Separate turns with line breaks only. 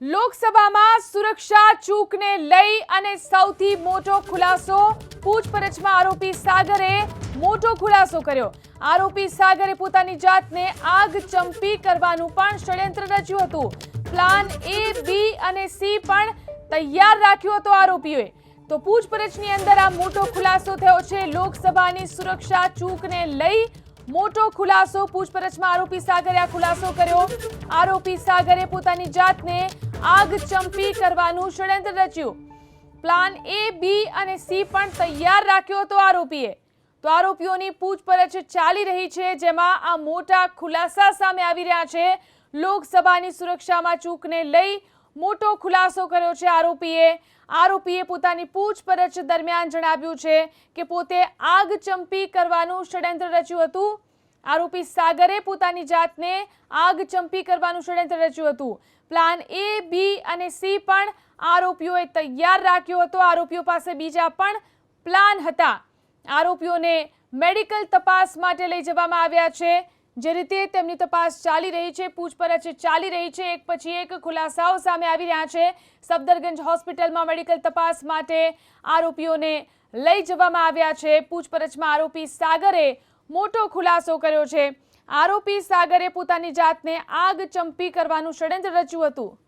લોકસભામાં સુરક્ષા ચૂકને લઈ અને સૌથી મોટો ખુલાસો પૂછપરછમાં આરોપી સાગરે મોટો ખુલાસો કર્યો. આરોપી સાગરે પોતાની જાતને આગ ચંપી કરવાનું પણ ષડયંત્ર રચ્યું હતું. પ્લાન એ, બી અને સી પણ તૈયાર રાખ્યો હતો આરોપીઓએ. તો પૂછપરછની અંદર આ મોટો ખુલાસો થયો છે. લોકસભાની સુરક્ષા ચૂકને લઈ મોટો ખુલાસો પૂછપરછમાં આરોપી સાગરે આ ખુલાસો કર્યો. આરોપી સાગરે પોતાની જાતને આગ ચંપી કરવાનું ષડયંત્ર રચ્યું. પ્લાન એ બી અને સી પણ તૈયાર રાખ્યો હતો આરોપીએ. તો આરોપીઓની પૂછપરછ ચાલી રહી છે, જેમાં આ મોટા ખુલાસા સામે આવી રહ્યા છે. લોકસભાની સુરક્ષામાં ચૂકને લઈ મોટો ખુલાસો કર્યો છે આરોપીએ. આરોપીએ પોતાની પૂછપરછ દરમિયાન જણાવ્યું છે કે પોતે આગ ચંપી કરવાનું ષડયંત્ર રચ્યું હતું. આરોપી સાગરે પોતાની જાતને આગ ચંપી કરવાનું ષડયંત્ર રચ્યું હતું. પ્લાન એ બી અને સી પણ આરોપીઓએ તૈયાર રાખ્યો હતો. આરોપીઓ પાસે બીજા પણ પ્લાન હતા. આરોપીઓને મેડિકલ તપાસ માટે લઈ જવામાં આવ્યા છે. જે રીતે તેમની તપાસ ચાલી રહી છે, પૂછપરછ ચાલી રહી છે, એક પછી એક ખુલાસાઓ સામે આવી રહ્યા છે. સફદરગંજ હોસ્પિટલમાં મેડિકલ તપાસ માટે આરોપીઓને લઈ જવામાં આવ્યા છે. પૂછપરછમાં આરોપી સાગરે મોટો ખુલાસો કર્યો છે. આરોપી સાગરે પોતાની જાતને આગ ચંપી કરવાનું ષડયંત્ર રચ્યું હતું.